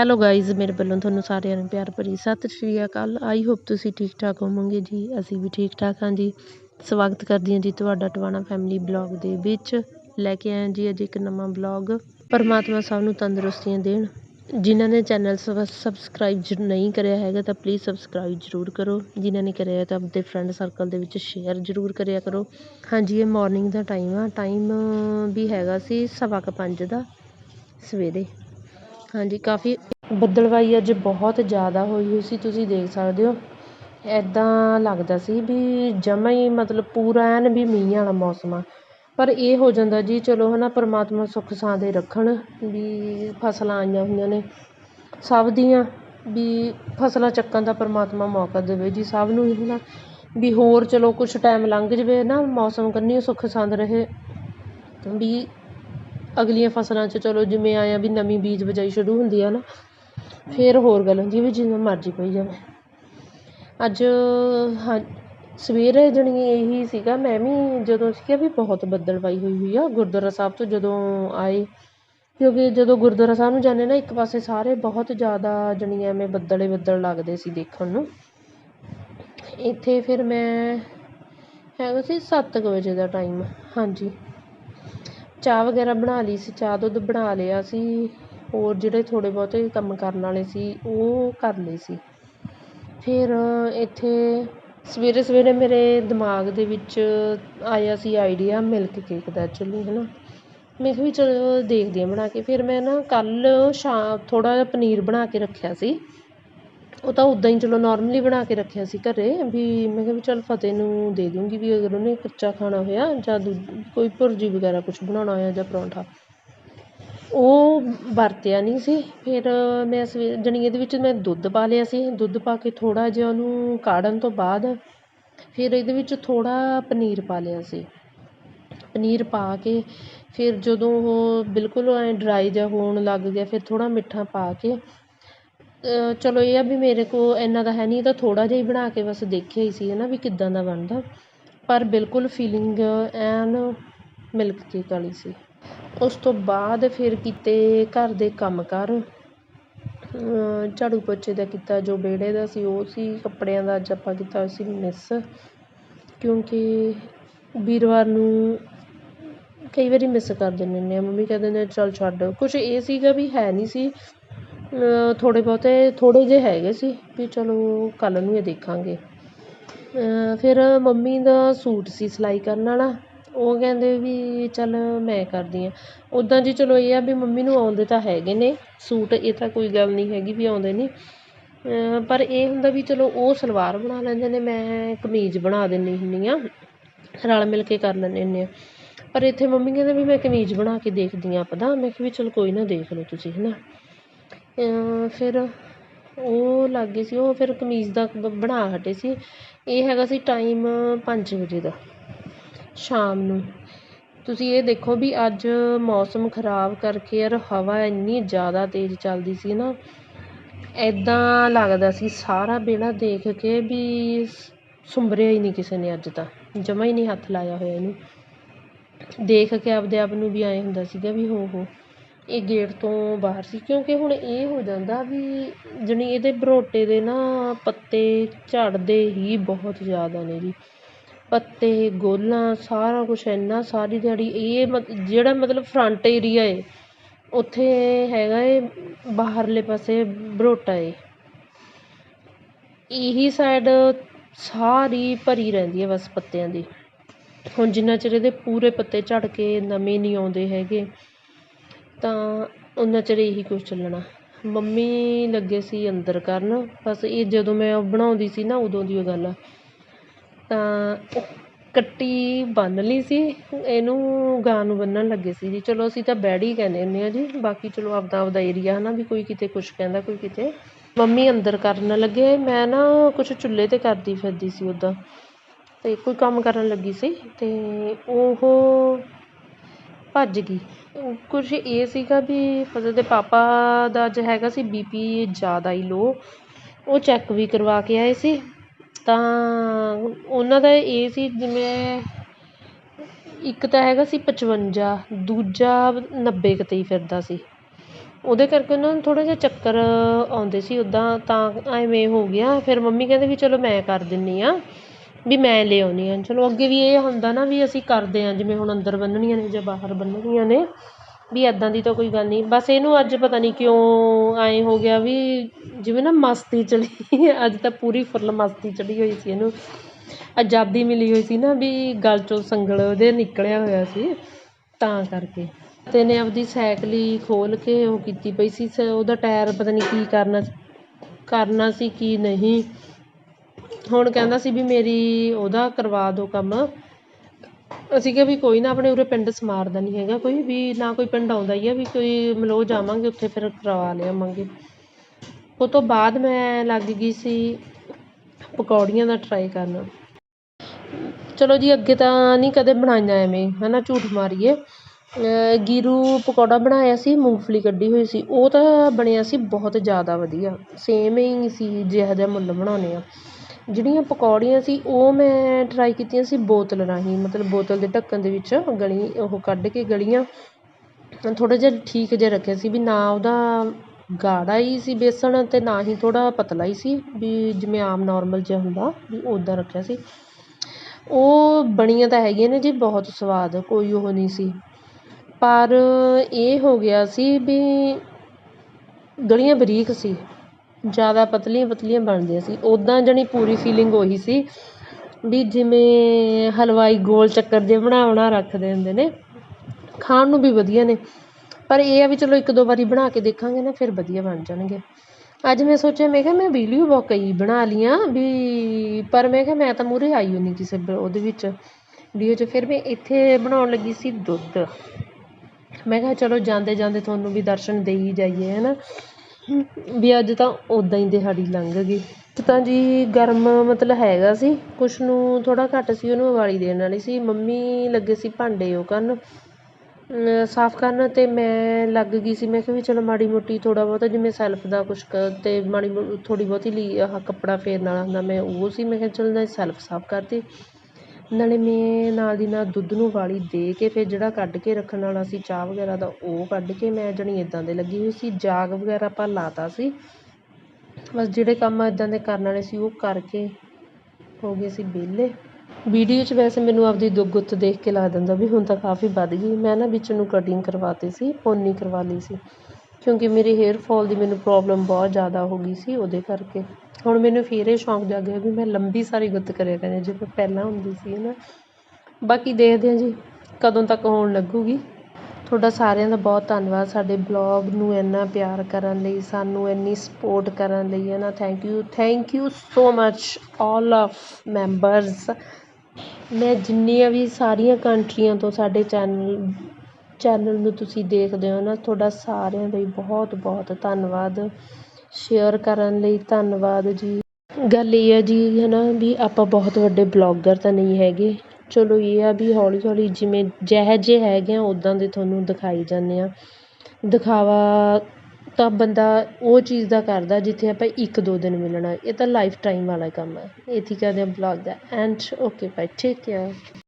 Hello guys ਮੇਰੇ ਵੱਲੋਂ ਤੁਹਾਨੂੰ ਸਾਰਿਆਂ ਨੂੰ ਪਿਆਰ ਭਰੀ ਸਤਿ ਸ਼੍ਰੀ ਅਕਾਲ। ਆਈ ਹੋਪ ਤੁਸੀਂ ਠੀਕ ਠਾਕ ਹੋਵੋਗੇ ਜੀ, ਅਸੀਂ ਵੀ ਠੀਕ ਠਾਕ ਹਾਂ ਜੀ। ਸਵਾਗਤ ਕਰਦੀ ਹਾਂ ਜੀ ਤੁਹਾਡਾ ਟਵਾਣਾ ਫੈਮਿਲੀ ਬਲੌਗ ਦੇ ਵਿੱਚ। ਲੈ ਕੇ ਆਏ ਜੀ ਅੱਜ ਇੱਕ ਨਵਾਂ ਬਲੌਗ ਪਰਮਾਤਮਾ ਸਭ ਨੂੰ ਤੰਦਰੁਸਤੀਆਂ ਦੇਣ। ਜਿਨ੍ਹਾਂ ਨੇ ਚੈਨਲ ਸਬਸਕ੍ਰਾਈਬ ਨਹੀਂ ਕਰਿਆ ਹੈਗਾ ਤਾਂ ਪਲੀਜ਼ ਸਬਸਕ੍ਰਾਈਬ ਜ਼ਰੂਰ ਕਰੋ। ਜਿਨ੍ਹਾਂ ਨੇ ਕਰਿਆ ਹੈ ਤਾਂ ਆਪਣੇ ਫਰੈਂਡ ਸਰਕਲ ਦੇ ਵਿੱਚ ਸ਼ੇਅਰ ਜ਼ਰੂਰ ਕਰਿਆ ਕਰੋ। ਹਾਂਜੀ, ਇਹ ਮਾਰਨਿੰਗ ਦਾ ਟਾਈਮ ਆ। ਟਾਈਮ ਵੀ ਹੈਗਾ ਸੀ ਸਵਾ ਕੁ ਪੰਜ ਦਾ ਸਵੇਰੇ। ਹਾਂਜੀ, ਕਾਫੀ ਬੱਦਲਵਾਈ ਅੱਜ ਬਹੁਤ ਜ਼ਿਆਦਾ ਹੋਈ ਹੋਈ ਸੀ, ਤੁਸੀਂ ਦੇਖ ਸਕਦੇ ਹੋ। ਇੱਦਾਂ ਲੱਗਦਾ ਸੀ ਵੀ ਜਮਾਂ ਹੀ ਮਤਲਬ ਪੂਰਾ ਐਨ ਵੀ ਮੀਂਹ ਵਾਲਾ ਮੌਸਮ ਆ। ਪਰ ਇਹ ਹੋ ਜਾਂਦਾ ਜੀ, ਚਲੋ ਹੈ ਨਾ ਪਰਮਾਤਮਾ ਸੁੱਖ ਸਾਂਦੇ ਰੱਖਣ ਵੀ ਫਸਲਾਂ ਆਈਆਂ ਹੋਈਆਂ ਨੇ। ਸਭ ਦੀਆਂ ਵੀ ਫਸਲਾਂ ਚੱਕਣ ਦਾ ਪਰਮਾਤਮਾ ਮੌਕਾ ਦੇਵੇ ਜੀ, ਸਭ ਨੂੰ ਹੈ ਨਾ ਵੀ ਹੋਰ ਚਲੋ ਕੁਛ ਟਾਈਮ ਲੰਘ ਜਾਵੇ ਨਾ, ਮੌਸਮ ਕੰਨੀ ਸੁੱਖ ਸੰਦ ਰਹੇ। ਵੀ ਅਗਲੀਆਂ ਫਸਲਾਂ 'ਚ, ਚਲੋ ਜਿਵੇਂ ਆਇਆ ਵੀ ਨਵੀਂ ਬੀਜ ਬਿਜਾਈ ਸ਼ੁਰੂ ਹੁੰਦੀ ਆ ਨਾ, ਫਿਰ ਹੋਰ ਗੱਲ ਹੁੰਦੀ ਵੀ ਜਿਵੇਂ ਮਰਜ਼ੀ ਪਈ ਜਾਵੇ। ਅੱਜ, ਹਾਂ, ਸਵੇਰੇ ਜਣੀ ਇਹੀ ਸੀਗਾ, ਮੈਂ ਵੀ ਜਦੋਂ ਸੀਗਾ ਵੀ ਬਹੁਤ ਬੱਦਲਵਾਈ ਹੋਈ ਹੋਈ ਆ, ਗੁਰਦੁਆਰਾ ਸਾਹਿਬ ਤੋਂ ਜਦੋਂ ਆਏ, ਕਿਉਂਕਿ ਜਦੋਂ ਗੁਰਦੁਆਰਾ ਸਾਹਿਬ ਨੂੰ ਜਾਂਦੇ ਨਾ, ਇੱਕ ਪਾਸੇ ਸਾਰੇ ਬਹੁਤ ਜ਼ਿਆਦਾ ਜਾਣੀ ਐਵੇਂ ਬੱਦਲੇ ਬੱਦਲ ਲੱਗਦੇ ਸੀ ਦੇਖਣ ਨੂੰ। ਇੱਥੇ ਫਿਰ ਮੈਂ, ਹੈਗਾ ਸੀ ਸੱਤ ਕੁ ਵਜੇ ਦਾ ਟਾਈਮ ਹਾਂਜੀ। ਚਾਹ ਵਗੈਰਾ ਬਣਾ ਲਈ ਸੀ, ਚਾਹ ਦੁੱਧ ਬਣਾ ਲਿਆ ਸੀ, ਹੋਰ ਜਿਹੜੇ ਥੋੜ੍ਹੇ ਬਹੁਤੇ ਕੰਮ ਕਰਨ ਵਾਲੇ ਸੀ, ਉਹ ਕਰ ਲਏ ਸੀ। ਫਿਰ ਇੱਥੇ ਸਵੇਰੇ ਸਵੇਰੇ ਮੇਰੇ ਦਿਮਾਗ ਦੇ ਵਿੱਚ ਆਇਆ ਸੀ ਆਈਡੀਆ ਮਿਲਕ ਕੇਕ ਦਾ ਐਕਚੁਲੀ ਹੈ ਨਾ ਮੈਂ ਕਿਹਾ ਵੀ ਚਲੋ ਦੇਖਦੀ ਹਾਂ ਬਣਾ ਕੇ। ਫਿਰ ਮੈਂ ਨਾ ਕੱਲ੍ਹ ਸ਼ਾਮ ਥੋੜ੍ਹਾ ਜਿਹਾ ਪਨੀਰ ਬਣਾ ਕੇ ਰੱਖਿਆ ਸੀ। ਉਹ ਤਾਂ ਉੱਦਾਂ ਹੀ ਚਲੋ ਨੋਰਮਲੀ ਬਣਾ ਕੇ ਰੱਖਿਆ ਸੀ ਘਰ ਵੀ ਮੈਂ ਕਿਹਾ ਵੀ ਚੱਲ ਫਤਿਹ ਨੂੰ ਦੇ ਦੂੰਗੀ ਵੀ ਅਗਰ ਉਹਨੇ ਕੱਚਾ ਖਾਣਾ ਹੋਇਆ ਜਾਂ ਕੋਈ ਭੁਰਜੀ ਵਗੈਰਾ ਕੁਛ ਬਣਾਉਣਾ ਹੋਇਆ ਜਾਂ ਪਰੌਂਠਾ। ਉਹ ਵਰਤਿਆ ਨਹੀਂ ਸੀ। ਫਿਰ ਮੈਂ ਸਵੇ, ਜਾਣੀ ਇਹਦੇ ਵਿੱਚ ਮੈਂ ਦੁੱਧ ਪਾ ਲਿਆ ਸੀ। ਦੁੱਧ ਪਾ ਕੇ ਥੋੜ੍ਹਾ ਜਿਹਾ ਉਹਨੂੰ ਕਾੜਨ ਤੋਂ ਬਾਅਦ ਫਿਰ ਇਹਦੇ ਵਿੱਚ ਥੋੜ੍ਹਾ ਪਨੀਰ ਪਾ ਲਿਆ ਸੀ। ਪਨੀਰ ਪਾ ਕੇ ਫਿਰ ਜਦੋਂ ਉਹ ਬਿਲਕੁਲ ਐਂ ਡਰਾਈ ਜਿਹਾ ਹੋਣ ਲੱਗ ਗਿਆ, ਫਿਰ ਥੋੜ੍ਹਾ ਮਿੱਠਾ ਪਾ ਕੇ ਚਲੋ ਇਹ ਆ ਵੀ ਮੇਰੇ ਕੋਲ ਇੰਨਾ ਤਾਂ ਹੈ ਨਹੀਂ ਤਾਂ ਥੋੜ੍ਹਾ ਜਿਹਾ ਹੀ ਬਣਾ ਕੇ ਬਸ ਦੇਖਿਆ ਹੀ ਸੀ ਹੈ ਨਾ ਵੀ ਕਿੱਦਾਂ ਦਾ ਬਣਦਾ। ਪਰ ਬਿਲਕੁਲ ਫੀਲਿੰਗ ਐਨ ਮਿਲਕ ਕੇਕ ਵਾਲੀ ਸੀ। ਉਸ ਤੋਂ ਬਾਅਦ ਫਿਰ ਕੀਤੇ ਘਰ ਦੇ ਕੰਮ ਕਾਰ ਝਾੜੂ ਪੋਚੇ ਦਾ ਕੀਤਾ, ਜੋ ਵਿਹੜੇ ਦਾ ਸੀ, ਉਹ ਸੀ, ਕੱਪੜਿਆਂ ਦਾ ਅੱਜ ਆਪਾਂ ਕੀਤਾ ਸੀ ਮਿਸ ਕਿਉਂਕਿ ਵੀਰਵਾਰ ਨੂੰ ਕਈ ਵਾਰੀ ਮਿਸ ਕਰ ਦਿੰਦੇ ਹੁੰਦੇ ਹਾਂ ਮੰਮੀ ਕਹਿ ਦਿੰਦੇ ਚੱਲ ਛੱਡ। ਕੁਛ ਇਹ ਸੀਗਾ ਵੀ ਹੈ ਨਹੀਂ ਸੀ ਥੋੜ੍ਹੇ ਬਹੁਤੇ ਥੋੜ੍ਹੇ ਜਿਹੇ ਹੈਗੇ ਸੀ ਵੀ ਚਲੋ ਕੱਲ੍ਹ ਨੂੰ ਇਹ ਦੇਖਾਂਗੇ। ਫਿਰ ਮੰਮੀ ਦਾ ਸੂਟ ਸੀ ਸਿਲਾਈ ਕਰਨ ਵਾਲਾ। ਉਹ ਕਹਿੰਦੇ ਵੀ ਚੱਲ ਮੈਂ ਕਰਦੀ ਹਾਂ। ਉੱਦਾਂ ਜੀ ਚਲੋ ਇਹ ਆ ਵੀ ਮੰਮੀ ਨੂੰ ਆਉਂਦੇ ਤਾਂ ਹੈਗੇ ਨੇ ਸੂਟ, ਇਹ ਤਾਂ ਕੋਈ ਗੱਲ ਨਹੀਂ ਹੈਗੀ ਵੀ ਆਉਂਦੇ ਨਹੀਂ। ਪਰ ਇਹ ਹੁੰਦਾ ਵੀ ਚਲੋ ਉਹ ਸਲਵਾਰ ਬਣਾ ਲੈਂਦੇ ਨੇ, ਮੈਂ ਕਮੀਜ਼ ਬਣਾ ਦਿੰਦੀ ਹੁੰਦੀ ਹਾਂ, ਰਲ ਮਿਲ ਕੇ ਕਰ ਲੈਂਦੇ ਹੁੰਦੇ ਹਾਂ। ਪਰ ਇੱਥੇ ਮੰਮੀ ਕਹਿੰਦੇ ਵੀ ਮੈਂ ਕਮੀਜ਼ ਬਣਾ ਕੇ ਦੇਖਦੀ ਹਾਂ ਆਪਦਾ। ਮੈਂ ਕਿਹਾ ਵੀ ਚਲ ਕੋਈ ਨਾ ਦੇਖ ਲਓ ਤੁਸੀਂ, ਹੈ ਨਾ। ਫਿਰ ਉਹ ਲੱਗ ਗਏ ਸੀ, ਉਹ ਫਿਰ ਕਮੀਜ਼ ਦਾ ਬਣਾ ਹਟੇ ਸੀ। ਇਹ ਹੈਗਾ ਸੀ ਟਾਈਮ ਪੰਜ ਵਜੇ ਦਾ, ਸ਼ਾਮ ਨੂੰ। ਤੁਸੀਂ ਇਹ ਦੇਖੋ ਵੀ ਅੱਜ ਮੌਸਮ ਖਰਾਬ ਕਰਕੇ ਯਾਰ ਹਵਾ ਇੰਨੀ ਜ਼ਿਆਦਾ ਤੇਜ਼ ਚੱਲਦੀ ਸੀ ਨਾ ਇੱਦਾਂ ਲੱਗਦਾ ਸੀ ਸਾਰਾ ਵਿਹੜਾ ਦੇਖ ਕੇ ਵੀ ਸੁੰਬਰਿਆ ਹੀ ਨਹੀਂ ਕਿਸੇ ਨੇ ਅੱਜ ਤਾਂ, ਜਮਾ ਹੀ ਨਹੀਂ ਹੱਥ ਲਾਇਆ ਹੋਇਆ ਇਹਨੂੰ। ਦੇਖ ਕੇ ਆਪਦੇ ਆਪ ਨੂੰ ਵੀ ਐਂ ਹੁੰਦਾ ਸੀਗਾ ਵੀ ਹੋ ਹੋ ਇਹ ਗੇਟ ਤੋਂ ਬਾਹਰ ਸੀ, ਕਿਉਂਕਿ ਹੁਣ ਇਹ ਹੋ ਜਾਂਦਾ ਵੀ ਜਾਣੀ ਇਹਦੇ ਬਰੋਟੇ ਦੇ ਨਾ ਪੱਤੇ ਝੜਦੇ ਹੀ ਬਹੁਤ ਜ਼ਿਆਦਾ ਨੇ ਜੀ। ਪੱਤੇ, ਗੋਲਾਂ, ਸਾਰਾ ਕੁਛ ਇੰਨਾ, ਸਾਰੀ ਦਿਹਾੜੀ ਇਹ ਮਤ, ਜਿਹੜਾ ਮਤਲਬ ਫਰੰਟ ਏਰੀਆ ਏ, ਉੱਥੇ ਹੈਗਾ ਏ, ਬਾਹਰਲੇ ਪਾਸੇ ਬਰੋਟਾ ਏ। ਇਹੀ ਸਾਈਡ ਸਾਰੀ ਭਰੀ ਰਹਿੰਦੀ ਹੈ ਬਸ ਪੱਤਿਆਂ ਦੀ। ਹੁਣ ਜਿੰਨਾ ਚਿਰ ਇਹਦੇ ਪੂਰੇ ਪੱਤੇ ਝੜ ਕੇ ਨਵੇਂ ਨਹੀਂ ਆਉਂਦੇ ਹੈਗੇ ਤਾਂ ਉਨਾ ਚਿਰ ਇਹੀ ਕੁਛ ਚੱਲਣਾ। ਮੰਮੀ ਲੱਗੇ ਸੀ ਅੰਦਰ ਕਰਨ, ਬਸ ਇਹ ਜਦੋਂ ਮੈਂ ਬਣਾਉਂਦੀ ਸੀ ਨਾ ਉਦੋਂ ਦੀ ਉਹ ਗੱਲ। ਆ ਤਾਂ ਕੱਟੀ ਬੰਨ ਲਈ ਸੀ, ਇਹਨੂੰ ਗਾਂ ਨੂੰ ਬੰਨਣ ਲੱਗੇ ਸੀ ਜੀ। ਚਲੋ ਅਸੀਂ ਤਾਂ ਬੈੜੀ ਕਹਿੰਦੇ ਹੁੰਦੇ ਹਾਂ ਜੀ, ਬਾਕੀ ਚਲੋ ਆਪਦਾ ਆਪਦਾ ਏਰੀਆ ਹੈ ਨਾ ਵੀ ਕੋਈ ਕਿਤੇ ਕੁਛ ਕਹਿੰਦਾ, ਕੋਈ ਕਿਤੇ। ਮੰਮੀ ਅੰਦਰ ਕਰਨ ਲੱਗੇ, ਮੈਂ ਨਾ ਕੁਛ ਚੁੱਲ੍ਹੇ 'ਤੇ ਕਰਦੀ ਫਿਰਦੀ ਸੀ ਉੱਦਾਂ। ਅਤੇ ਕੋਈ ਕੰਮ ਕਰਨ ਲੱਗੀ ਸੀ ਅਤੇ ਉਹ ਭੱਜ ਗਈ। ਕੁਛ ਇਹ ਸੀਗਾ ਵੀ ਫਤਿਹ ਦੇ ਪਾਪਾ ਦਾ ਜੋ ਹੈਗਾ ਸੀ ਬੀ ਪੀ ਜ਼ਿਆਦਾ ਹੀ ਲੋਅ ਉਹ ਚੈੱਕ ਵੀ ਕਰਵਾ ਕੇ ਆਏ ਸੀ। ਤਾਂ ਉਹਨਾਂ ਦਾ ਇਹ ਸੀ ਜਿਵੇਂ ਇੱਕ ਤਾਂ ਹੈਗਾ ਸੀ ਪਚਵੰਜਾ, ਦੂਜਾ ਨੱਬੇ ਕੁ 'ਤੇ ਹੀ ਫਿਰਦਾ ਸੀ। ਉਹਦੇ ਕਰਕੇ ਉਹਨਾਂ ਨੂੰ ਥੋੜ੍ਹਾ ਜਿਹਾ ਚੱਕਰ ਆਉਂਦੇ ਸੀ। ਉੱਦਾਂ ਤਾਂ ਐਵੇਂ ਹੋ ਗਿਆ। ਫਿਰ ਮੰਮੀ ਕਹਿੰਦੇ ਵੀ ਚਲੋ ਮੈਂ ਕਰ ਦਿੰਦੀ ਹਾਂ ਵੀ ਮੈਂ ਲੈ ਆਉਂਦੀ ਹਾਂ ਚਲੋ ਅੱਗੇ ਵੀ ਇਹ ਹੁੰਦਾ ਨਾ ਵੀ ਅਸੀਂ ਕਰਦੇ ਹਾਂ, ਜਿਵੇਂ ਹੁਣ ਅੰਦਰ ਬੰਨਣੀਆਂ ਨੇ ਜਾਂ ਬਾਹਰ ਬੰਨਣੀਆਂ ਨੇ, ਵੀ ਇੱਦਾਂ ਦੀ ਤਾਂ ਕੋਈ ਗੱਲ ਨਹੀਂ। ਬਸ ਇਹਨੂੰ ਅੱਜ ਪਤਾ ਨਹੀਂ ਕਿਉਂ ਐਂ ਹੋ ਗਿਆ ਵੀ ਜਿਵੇਂ ਨਾ ਮਸਤੀ ਚੜੀ ਅੱਜ ਤਾਂ ਪੂਰੀ ਫੁੱਲ ਮਸਤੀ ਚੜ੍ਹੀ ਹੋਈ ਸੀ ਇਹਨੂੰ। ਆਜ਼ਾਦੀ ਮਿਲੀ ਹੋਈ ਸੀ ਨਾ ਵੀ ਗਲ 'ਚੋਂ ਸੰਗਲ ਉਹਦੇ ਨਿਕਲਿਆ ਹੋਇਆ ਸੀ, ਤਾਂ ਕਰਕੇ। ਅਤੇ ਇਹਨੇ ਆਪਦੀ ਸਾਈਕਲ ਹੀ ਖੋਲ੍ਹ ਕੇ ਉਹ ਕੀਤੀ ਪਈ ਸੀ, ਸ ਉਹਦਾ ਟਾਇਰ ਪਤਾ ਨਹੀਂ ਕੀ ਕਰਨਾ ਕਰਨਾ ਸੀ ਕੀ ਨਹੀਂ। ਹੁਣ ਕਹਿੰਦਾ ਸੀ ਵੀ ਮੇਰੀ ਉਹਦਾ ਕਰਵਾ ਦਿਓ ਕੰਮ। ਅਸੀਂ ਕਿਹਾ ਵੀ ਕੋਈ ਨਾ ਆਪਣੇ ਉਰੇ ਪਿੰਡ ਸਮਾਰਦਾ ਨਹੀਂ ਹੈਗਾ ਕੋਈ, ਵੀ ਨਾ ਕੋਈ ਪਿੰਡ ਆਉਂਦਾ ਹੀ ਆ, ਵੀ ਕੋਈ ਮਲੋਹ ਜਾਵਾਂਗੇ ਉੱਥੇ ਫਿਰ ਕਰਵਾ ਲਿਆਵਾਂਗੇ। ਉਹ ਤੋਂ ਬਾਅਦ ਮੈਂ ਲੱਗ ਗਈ ਸੀ ਪਕੌੜੀਆਂ ਦਾ ਟਰਾਈ ਕਰਨ। ਚਲੋ ਜੀ, ਅੱਗੇ ਤਾਂ ਨਹੀਂ ਕਦੇ ਬਣਾਈਆਂ ਐਵੇਂ ਹੈ ਨਾ ਝੂਠ ਮਾਰੀਏ। ਗੀਰੂ ਪਕੌੜਾ ਬਣਾਇਆ ਸੀ, ਮੂੰਗਫਲੀ ਕੱਢੀ ਹੋਈ ਸੀ, ਉਹ ਤਾਂ ਬਣਿਆ ਸੀ ਬਹੁਤ ਜ਼ਿਆਦਾ ਵਧੀਆ। ਸੇਮ ਹੀ ਸੀ, ਜਿਹੋ ਜਿਹਾ ਮੁੱਲ ਬਣਾਉਂਦੇ ਆ। ਜਿਹੜੀਆਂ ਪਕੌੜੀਆਂ ਸੀ, ਉਹ ਮੈਂ ਟਰਾਈ ਕੀਤੀਆਂ ਸੀ ਬੋਤਲ ਰਾਹੀਂ, ਮਤਲਬ ਬੋਤਲ ਦੇ ਢੱਕਣ ਦੇ ਵਿੱਚ ਗਲੀ, ਉਹ ਕੱਢ ਕੇ ਗਲੀਆਂ, ਥੋੜ੍ਹਾ ਜਿਹਾ ਠੀਕ ਜਿਹਾ ਰੱਖਿਆ ਸੀ ਵੀ ਨਾ ਉਹਦਾ ਗਾੜਾ ਹੀ ਸੀ ਬੇਸਣ ਅਤੇ ਨਾ ਹੀ ਥੋੜ੍ਹਾ ਪਤਲਾ ਹੀ ਸੀ, ਵੀ ਜਿਵੇਂ ਆਮ ਨੋਰਮਲ ਜਿਹਾ ਹੁੰਦਾ, ਵੀ ਉੱਦਾਂ ਰੱਖਿਆ ਸੀ। ਉਹ ਬਣੀਆਂ ਤਾਂ ਹੈਗੀਆਂ ਨੇ ਜੀ, ਬਹੁਤ ਸਵਾਦ, ਕੋਈ ਉਹ ਨਹੀਂ ਸੀ। ਪਰ ਇਹ ਹੋ ਗਿਆ ਸੀ ਵੀ ਗਲੀਆਂ ਬਰੀਕ ਸੀ। ਜ਼ਿਆਦਾ ਪਤਲੀਆਂ ਪਤਲੀਆਂ ਬਣਦੀਆਂ ਸੀ। ਉੱਦਾਂ ਜਾਣੀ ਪੂਰੀ ਫੀਲਿੰਗ ਉਹੀ ਸੀ ਵੀ ਜਿਵੇਂ ਹਲਵਾਈ ਗੋਲ ਚੱਕਰ ਜਿਹੇ ਬਣਾ ਬਣਾ ਰੱਖਦੇ ਹੁੰਦੇ ਨੇ। ਖਾਣ ਨੂੰ ਵੀ ਵਧੀਆ ਨੇ। ਪਰ ਇਹ ਆ ਵੀ ਚਲੋ ਇੱਕ ਦੋ ਵਾਰੀ ਬਣਾ ਕੇ ਦੇਖਾਂਗੇ ਨਾ, ਫਿਰ ਵਧੀਆ ਬਣ ਜਾਣਗੇ। ਅੱਜ ਮੈਂ ਸੋਚਿਆ, ਮੈਂ ਕਿਹਾ ਮੈਂ ਵੀਡੀਓ ਬਹੁਤ ਕਈ ਬਣਾ ਲਈਆਂ ਵੀ, ਪਰ ਮੈਂ ਕਿਹਾ ਮੈਂ ਤਾਂ ਮੂਹਰੇ ਆਈ ਓ ਨਹੀਂ ਕਿਸੇ ਉਹਦੇ ਵਿੱਚ। ਵੀਡੀਓ 'ਚ ਫਿਰ ਮੈਂ ਇੱਥੇ ਬਣਾਉਣ ਲੱਗੀ ਸੀ ਦੁੱਧ। ਮੈਂ ਕਿਹਾ ਚਲੋ ਜਾਂਦੇ ਜਾਂਦੇ ਤੁਹਾਨੂੰ ਵੀ ਦਰਸ਼ਨ ਦੇਈ ਜਾਈਏ ਹੈ ਨਾ ਵੀ ਅੱਜ ਤਾਂ ਉੱਦਾਂ ਹੀ ਦਿਹਾੜੀ ਲੰਘ ਗਈ। ਇੱਕ ਤਾਂ ਜੀ ਗਰਮ ਮਤਲਬ ਹੈਗਾ ਸੀ। ਕੁਛ ਨੂੰ ਥੋੜ੍ਹਾ ਘੱਟ ਸੀ, ਉਹਨੂੰ ਉਬਾਲੀ ਦੇਣ ਵਾਲੀ ਸੀ। ਮੰਮੀ ਲੱਗੇ ਸੀ ਭਾਂਡੇ ਉਹ ਕਰਨ। ਸਾਫ਼ ਕਰਨ ਅਤੇ ਮੈਂ ਲੱਗ ਗਈ ਸੀ। ਮੈਂ ਕਿਹਾ ਵੀ ਚਲੋ ਮਾੜੀ ਮੋਟੀ ਥੋੜ੍ਹਾ ਬਹੁਤਾ, ਜਿਵੇਂ ਸੈਲਫ ਦਾ ਕੁਛ ਕ ਅਤੇ ਮਾੜੀ ਮੋ, ਥੋੜ੍ਹੀ ਬਹੁਤੀ ਲੀ, ਆਹ ਕੱਪੜਾ ਫੇਰਨ ਵਾਲਾ ਹੁੰਦਾ, ਮੈਂ ਉਹ ਸੀ। ਮੈਂ ਕਿਹਾ ਚਲ ਨਾ ਸੈਲਫ ਸਾਫ਼ ਕਰਤੀ। ਨਾਲੇ ਮੈਂ ਨਾਲ ਦੀ ਨਾਲ ਦੁੱਧ ਨੂੰ ਉਬਾਲੀ ਦੇ ਕੇ ਫਿਰ ਜਿਹੜਾ ਕੱਢ ਕੇ ਰੱਖਣ ਵਾਲਾ ਸੀ, ਚਾਹ ਵਗੈਰਾ ਦਾ, ਉਹ ਕੱਢ ਕੇ ਮੈਂ ਜਾਣੀ ਇੱਦਾਂ ਦੇ ਲੱਗੀ ਹੋਈ ਸੀ, ਜਾਗ ਵਗੈਰਾ ਆਪਾਂ ਲਾ ਤਾ ਸੀ। ਬਸ ਜਿਹੜੇ ਕੰਮ ਇੱਦਾਂ ਦੇ ਕਰਨ ਵਾਲੇ ਸੀ, ਉਹ ਕਰਕੇ ਹੋ ਗਏ ਸੀ ਵਿਹਲੇ। ਵੀਡੀਓ 'ਚ ਵੈਸੇ ਮੈਨੂੰ ਆਪਦੀ ਦੋ ਗੁੱਤ ਦੇਖ ਕੇ ਲੱਗ ਜਾਂਦਾ ਵੀ ਹੁਣ ਤਾਂ ਕਾਫੀ ਵੱਧ ਗਈ। ਮੈਂ ਨਾ ਵਿੱਚ ਨੂੰ ਕਟਿੰਗ ਕਰਵਾਤੀ ਸੀ, ਪੋਨੀ ਕਰਵਾ ਲਈ ਸੀ। ਕਿਉਂਕਿ ਮੇਰੇ ਹੇਅਰ ਫਾਲ ਦੀ ਮੈਨੂੰ ਪ੍ਰੋਬਲਮ ਬਹੁਤ ਜ਼ਿਆਦਾ ਹੋ ਗਈ ਸੀ ਉਹਦੇ ਕਰਕੇ। ਹੁਣ ਮੈਨੂੰ ਫਿਰ ਇਹ ਸ਼ੌਂਕ ਜਾਗਿਆ ਵੀ ਮੈਂ ਲੰਬੀ ਸਾਰੀ ਗੁੱਤ ਕਰਿਆ ਕਰਾਂ ਜਿਵੇਂ ਪਹਿਲਾਂ ਹੁੰਦੀ ਸੀ ਹੈ ਨਾ ਬਾਕੀ ਦੇਖਦੇ ਹਾਂ ਜੀ, ਕਦੋਂ ਤੱਕ ਹੋਣ ਲੱਗੂਗੀ। ਤੁਹਾਡਾ ਸਾਰਿਆਂ ਦਾ ਬਹੁਤ ਧੰਨਵਾਦ ਸਾਡੇ ਬਲੌਗ ਨੂੰ ਇੰਨਾ ਪਿਆਰ ਕਰਨ ਲਈ, ਸਾਨੂੰ ਇੰਨੀ ਸਪੋਰਟ ਕਰਨ ਲਈ ਹੈ ਨਾ thank you thank you so much all of members ਮੈਂ ਜਿੰਨੀਆਂ ਵੀ ਸਾਰੀਆਂ ਕੰਟਰੀਆਂ ਤੋਂ ਸਾਡੇ ਚੈਨਲ ਚੈਨਲ ਨੂੰ ਤੁਸੀਂ ਦੇਖਦੇ ਹੋ ਨਾ, ਤੁਹਾਡਾ ਸਾਰਿਆਂ ਦਾ ਹੀ ਬਹੁਤ ਬਹੁਤ ਧੰਨਵਾਦ। ਸ਼ੇਅਰ ਕਰਨ ਲਈ ਧੰਨਵਾਦ ਜੀ। ਗੱਲ ਇਹ ਹੈ ਜੀ ਹੈ ਨਾ ਵੀ ਆਪਾਂ ਬਹੁਤ ਵੱਡੇ ਬਲੌਗਰ ਤਾਂ ਨਹੀਂ ਹੈਗੇ। ਚਲੋ, ਇਹ ਆ ਵੀ ਹੌਲੀ ਹੌਲੀ ਜਿਵੇਂ ਜਿਹੋ ਜਿਹੇ ਹੈਗੇ ਆ ਉੱਦਾਂ ਦੇ ਤੁਹਾਨੂੰ ਦਿਖਾਈ ਜਾਂਦੇ ਆ। ਦਿਖਾਵਾ ਤਾਂ ਬੰਦਾ ਉਹ ਚੀਜ਼ ਦਾ ਕਰਦਾ ਜਿੱਥੇ ਆਪਾਂ ਇੱਕ ਦੋ ਦਿਨ ਮਿਲਣਾ। ਇਹ ਤਾਂ ਲਾਈਫ ਟਾਈਮ ਵਾਲਾ ਕੰਮ ਹੈ ਇੱਥੇ ਕਰਦੇ ਹਾਂ blog the. And okay bye take care